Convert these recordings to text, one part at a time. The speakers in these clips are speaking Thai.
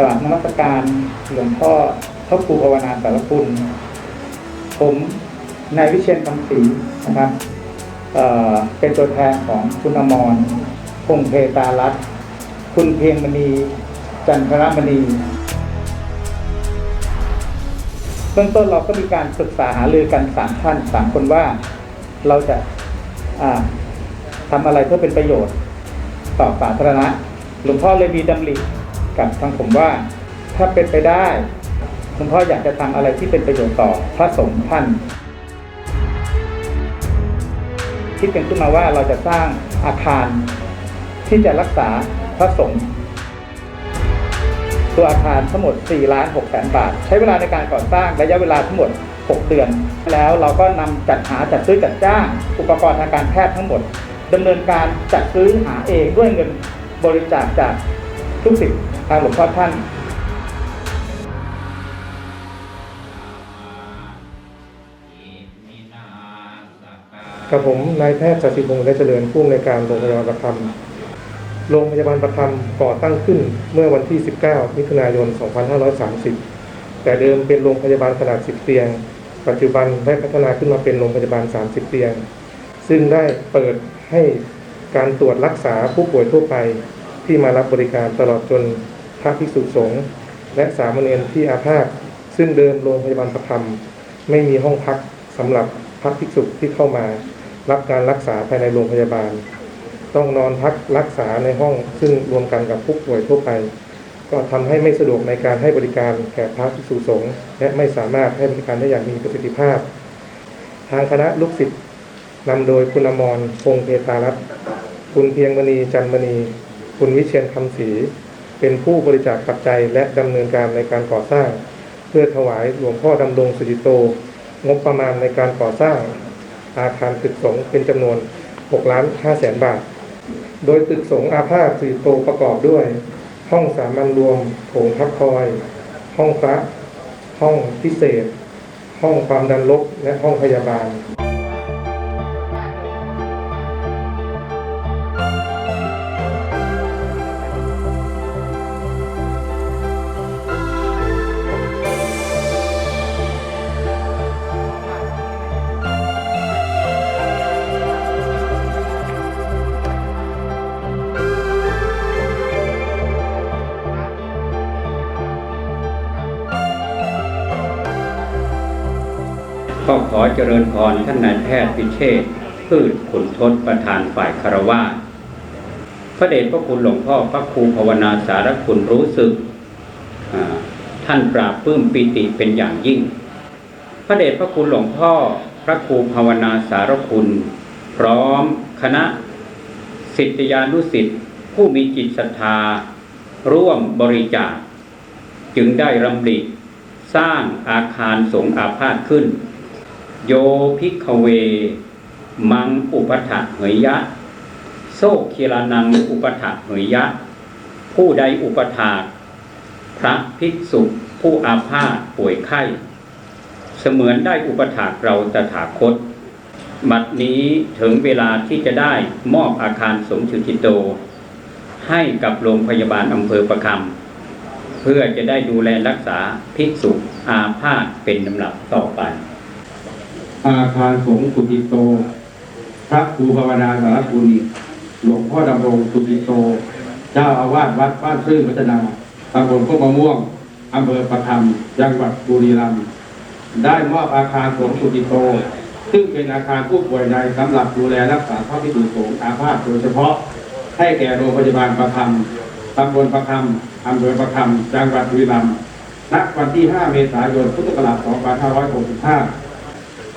กราบนมัสการหลวงพ่อพระครูภาวนาสารคุณผมนายวิเชียนคำศรีนะครับเเป็นตัวแทนของคุณอมรพงเพตารัตคุณเพียงมณีจันทรมณีเบื้องต้นเราก็มีการปรึกษาหารือกันสามท่านสามคนว่าเราจะาทำอะไรเพื่อเป็นประโยชน์ต่อสาธารณะ หลวงพ่อเลยมีดำริ กับทางผมว่า ถ้าเป็นไปได้หลวงพ่ออยากจะทำอะไรที่เป็นประโยชน์ต่อพระสงฆ์ท่านคิดกันขึ้นมาว่าเราจะสร้างอาคารที่จะรักษาพระสงฆ์ตัวอาคารทั้งหมด 4 ล้าน6แสนบาท ใช้เวลาในการก่อสร้างระยะเวลาทั้งหมด 6 เดือน แล้วเราก็นำจัดหาจัดซื้อจัดจ้าง อุปกรณ์ทางการแพทย์ทั้งหมดดำเนินการจัดซื้อหาเองด้วยเงินบริจาคจาก ทุกสิทธิ์ทางหลวงพ่อท่านกับผมนายแพทย์สัตย์พงษ์ได้เจริญผู้อำนวยการโรงพยาบาลประคำโรงพยาบาลประคำก่อตั้งขึ้นเมื่อวันที่ 19 มิถุนายน 2530 แต่เดิมเป็นโรงพยาบาลขนาด 10 เตียง ปัจจุบันได้พัฒนาขึ้นมาเป็นโรงพยาบาล 30 เตียง ซึ่งได้เปิดให้การตรวจรักษาผู้ป่วยทั่วไป ที่มารับบริการตลอดจนพระภิกษุสงฆ์และสามเณรที่อาพาธซึ่งเดิมโรงพยาบาลประคำไม่มีห้องพักสำหรับพระภิกษุที่เข้ามา รับการรักษาภายในโรงพยาบาล ต้องนอนพักรักษาในห้องซึ่งรวมกันกับผู้ป่วยทั่วไป ก็ทำให้ไม่สะดวกในการให้บริการแก่พระภิกษุสงฆ์และไม่สามารถให้บริการได้อย่างมีประสิทธิภาพ ทางคณะลูกศิษย์นำโดยคุณอมรพงษ์เพตารัตน์คุณเพียงมณีจันมณี คุณวิเชียนคำศรีเป็นผู้บริจาคปัจจัยและดำเนินการในการก่อสร้าง เพื่อถวายหลวงพ่อดำรงสุจิโต งบประมาณในการก่อสร้าง อาคารตึกสงฆ์เป็นจำนวน6ล้าน5แสนบาท โดยตึกสงฆ์อาภาสสุจิโตประกอบด้วย ห้องสามัญรวมโถงพักคอย ห้องพระห้องพิเศษ ห้องความดันลบและห้องพยาบาล อเจริญพรท่านนายแพทย์พิเชษพืชขุนทศประธานฝ่ายคารวาพระเดชพระคุณหลวงพ่อพระครูภาวนาสารคุณรู้สึก ท่านปราบปื้มปิติเป็นอย่างยิ่ง พระเดชพระคุณหลวงพ่อพระครูภาวนาสารคุณ พร้อมคณะสิทธิยานุสิทธิผู้มีจิตศรัทธา ร่วมบริจาค จึงได้รำริสร้างอาคารสงอาพาธขึ้น โยพิกเว มังอุปถะเหยยะ โซคิรานังอุปถะเหยยะ ผู้ใดอุปถาพระภิกษุผู้อาพาธป่วยไข้ เสมือนได้อุปถากเราตถาคต บัดนี้ถึงเวลาที่จะได้มอบอาคารสมชุจิโต ให้กับโรงพยาบาลอำเภอประคำเพื่อจะได้ดูแลรักษาภิกษุอาพาธเป็นลำดับต่อไป อาคารสงฆ์สุติโต พระครูภาวนาสารคุณหลวงพ่อดำรงสุติโต เจ้าอาวาสวัดบ้านซื่อพัฒนาตำบลโคกมะม่วงอำเภอประคำจังหวัดบุรีรัมย์ได้มอบอาคารสงฆ์สุติโต ซึ่งเป็นอาคารผู้ป่วยในสำหรับดูแลรักษาพระภิกษุสงฆ์อาพาธโดยเฉพาะ ให้แก่โรงพยาบาลประคำตำบลประคำอำเภอประคำจังหวัดบุรีรัมย์ณวันที่ 5 เมษายน พุทธศักราช 2565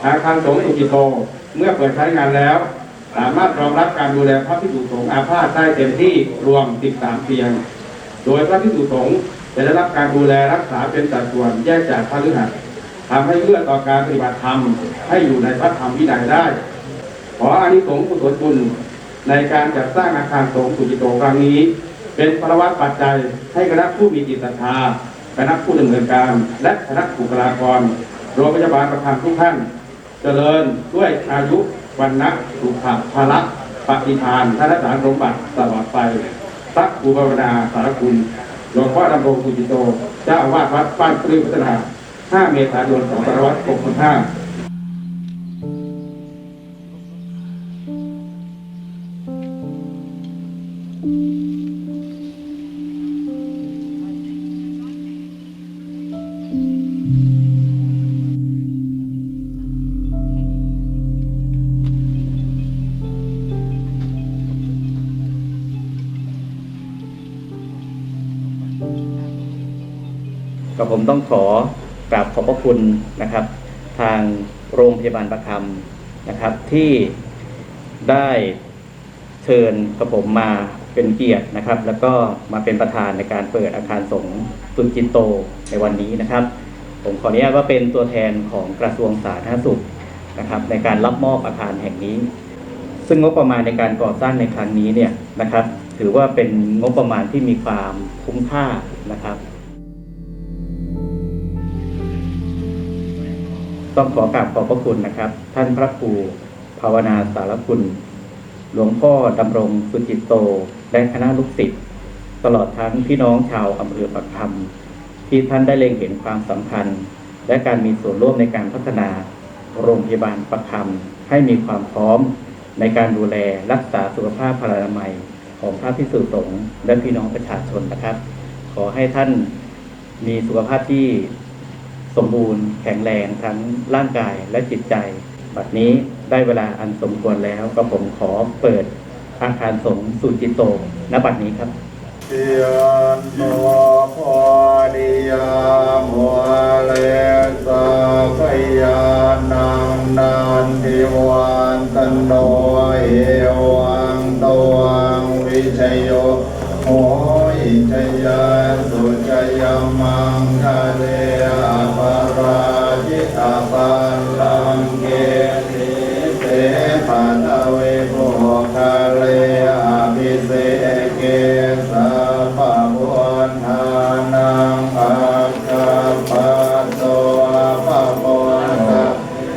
อาคารสงฆ์สุกิโต เมื่อเปิดใช้งานแล้ว สามารถรองรับการดูแลพระภิกษุสงฆ์อาพาธได้เต็มที่รวม 13 เตียง โดยพระภิกษุสงฆ์จะได้รับการดูแลรักษาเป็นสัดส่วนแยกจากพระฤหัสทำให้เอื้อต่อการปฏิบัติธรรม ให้อยู่ในพระธรรมวินัยได้ ขออานิสงส์กุศลบุญในการจัดสร้างอาคารสงฆ์สุกิโตครั้งนี้ เป็นประวัติปัจจัยให้คณะผู้มีจิตศรัทธาคณะผู้ดำเนินการ และคณะบุคลากรโรงพยาบาลประธานทุกท่าน เจริญด้วยอายุวันนะสุขภาระปฏิทานท่านสารสมบัติตลอดไปพระครูภาวนาสารคุณหลวงพ่อดำรงกุจิโตเจ้าอาวาสวัดบ้านปลื้มพัฒนา 5 เมษายน 2565 กับผมต้องขอกราบขอบพระคุณนะครับ ทางโรงพยาบาลประคำนะครับ ที่ได้เชิญกับผมมาเป็นเกียรตินะครับ แล้วก็มาเป็นประธานในการเปิดอาคารสงฆ์สุนจินโตในวันนี้นะครับ ผมขออนุญาตว่าเป็นตัวแทนของกระทรวงสาธารณสุขนะครับ ในการรับมอบอาคารแห่งนี้ ซึ่งงบประมาณในการก่อสร้างในครั้งนี้เนี่ยนะครับ ถือว่าเป็นงบประมาณที่มีความคุ้มค่านะครับ ต้องขอกราบขอบพระคุณนะครับ ท่านพระครูภาวนาสารคุณ หลวงพ่อดำรงสุจิตโต และคณะลูกศิษย์ตลอดทั้งพี่น้องชาวอำเภอปักคำที่ท่านได้เล็งเห็นความสำคัญ และการมีส่วนร่วมในการพัฒนาโรงพยาบาลปักคำให้มีความพร้อมในการดูแลรักษาสุขภาพพลานามัยของพระพิสุสงฆ์และพี่น้องประชาชนนะครับ ขอให้ท่านมีสุขภาพที่ สมบูรณ์แข็งแรงทั้งร่างกายและจิตใจ บัดนี้ได้เวลาอันสมควรแล้วก็ผมขอเปิดอาคารสงฆ์สุจิตโตณบัดนี้ครับเทียนโตพอนิยามวเลสาพยานังนันทิวันตันโนเอวังตวังวิชยโยโหอิชยาสุชยมังคะเล สโตปะปวันตะ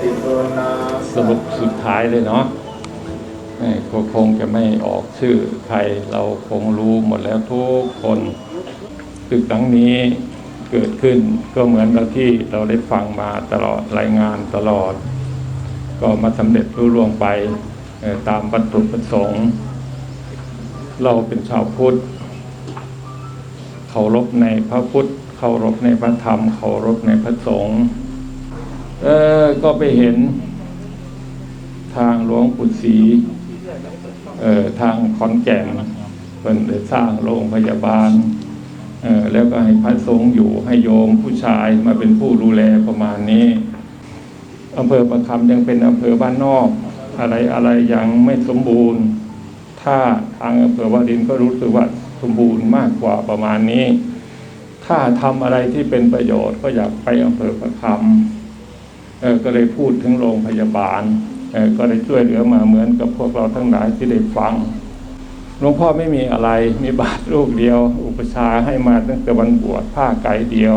ติสุนาสรุปสุดท้ายเลยเนาะก็คงจะไม่ออกชื่อใครเราคงรู้หมดแล้วทุกคนตึกหลังนี้เกิดขึ้นก็เหมือนกับที่เราได้ฟังมาตลอดรายงานตลอด ก็มาสำเร็จรุ่ร่วงไปตามวัตถุประสงค์ เราเป็นชาวพุทธเคารพในพระพุทธ เคารพในพระธรรม เคารพในพระสงฆ์เออก็ไปเห็น ทางหลวงปู่ศรีเอ่อทางขอนแก่นเพิ่นได้สร้างโรงพยาบาลเอ่อแล้วก็ให้พระสงฆ์อยู่ให้โยมผู้ชายมาเป็นผู้ดูแลประมาณนี้อำเภอประคำยังเป็นอำเภอบ้านนอก อะไรอะไรยังไม่สมบูรณ์ ถ้าทางอำเภอวารินก็รู้สึกว่าสมบูรณ์มากกว่าประมาณนี้ ถ้าทำอะไรที่เป็นประโยชน์ก็อยากไปอำเภอประคำเออก็เลยพูดถึงโรงพยาบาลเออก็ได้ช่วยเหลือมาเหมือนกับพวกเราทั้งหลายที่ได้ฟังหลวงพ่อไม่มีอะไรมีบาทลูกเดียว อุปชาให้มาตั้งแต่วันบวชผ้าไก่เดียว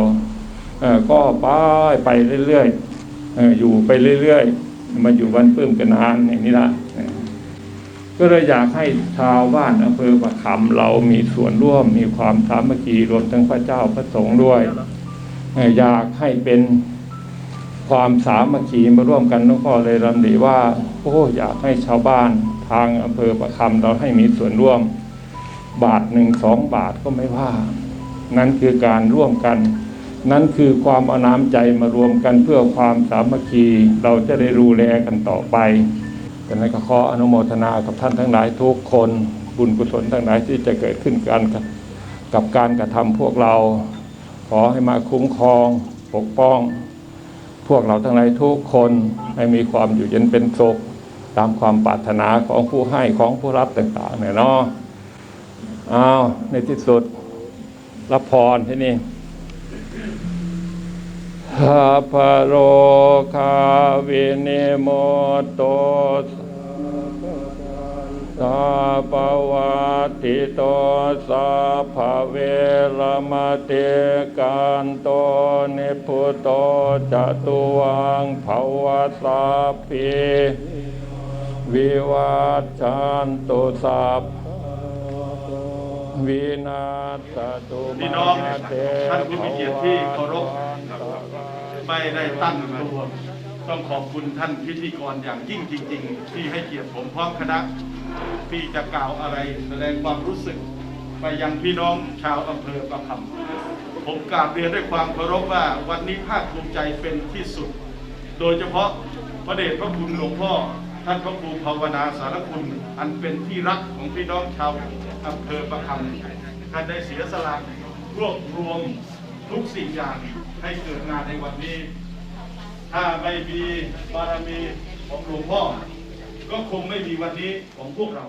เออก็ไปไปเรื่อยๆเอออยู่ไปเรื่อยๆ มาอยู่วันปลื้มกันนานอย่างนี้ละ ก็เลยอยากให้ชาวบ้านอำเภอประคำเรามีส่วนร่วมมีความสามัคคีรวมทั้งพระเจ้าพระสงฆ์ด้วยอยากให้เป็นความสามัคคีมาร่วมกันหลวงพ่อเลยรำดีว่าโอ้อยากให้ชาวบ้านทางอำเภอประคำเราให้มีส่วนร่วม บาทหนึ่งสองบาทก็ไม่ว่า นั่นคือการร่วมกัน นั่นคือความเอาน้ำใจมารวมกันเพื่อความสามัคคีเราจะได้ดูแลกันต่อไป ดังนั้นก็ขออนุโมทนากับท่านทั้งหลายทุกคนบุญกุศลทั้งหลายที่จะเกิดขึ้นกันกับกบการกระทำพวกเรา ขอให้มาคุ้มครองปกป้อง พวกเราทั้งหลายทุกคนให้มีความอยู่เย็นเป็นสุขตามความปรารถนาของผู้ให้ของผู้รับต่างๆเนี่ยเนาะอ้าวในที่สุดรับพรที่นี่ หาพะโรคาวินิโมตโตสาปวัติโตสาภเวรมติการโตนิพุตโตจตุวังภวสัพพิวิวัชชันตุสัพ วินาศตุพี่มาน้องเตท่านผู้มีเกียรติที่เคารพไม่ได้ตั้งตัวต้องขอบคุณท่านพิธีกรอย่างยิ่งจริง ๆ ที่ให้เกียรติผมพร้อมคณะที่จะกล่าวอะไรแสดงความรู้สึก ไปยังพี่น้องชาวอำเภอประคำผมกราบเรียนด้วยความเคารพว่าวันนี้ภาคภูมิใจเป็นที่สุด โดยเฉพาะพระเดชพระคุณหลวงพ่อ ท่านพระครูภาวนาสารคุณอันเป็นที่รักของพี่น้องชาวอำเภอประคำท่านได้เสียสละรวบรวมทุกสิ่งอย่างให้เกิดงานในวันนี้ ถ้าไม่มีบารมีของหลวงพ่อ ก็คงไม่มีวันนี้ของพวกเรา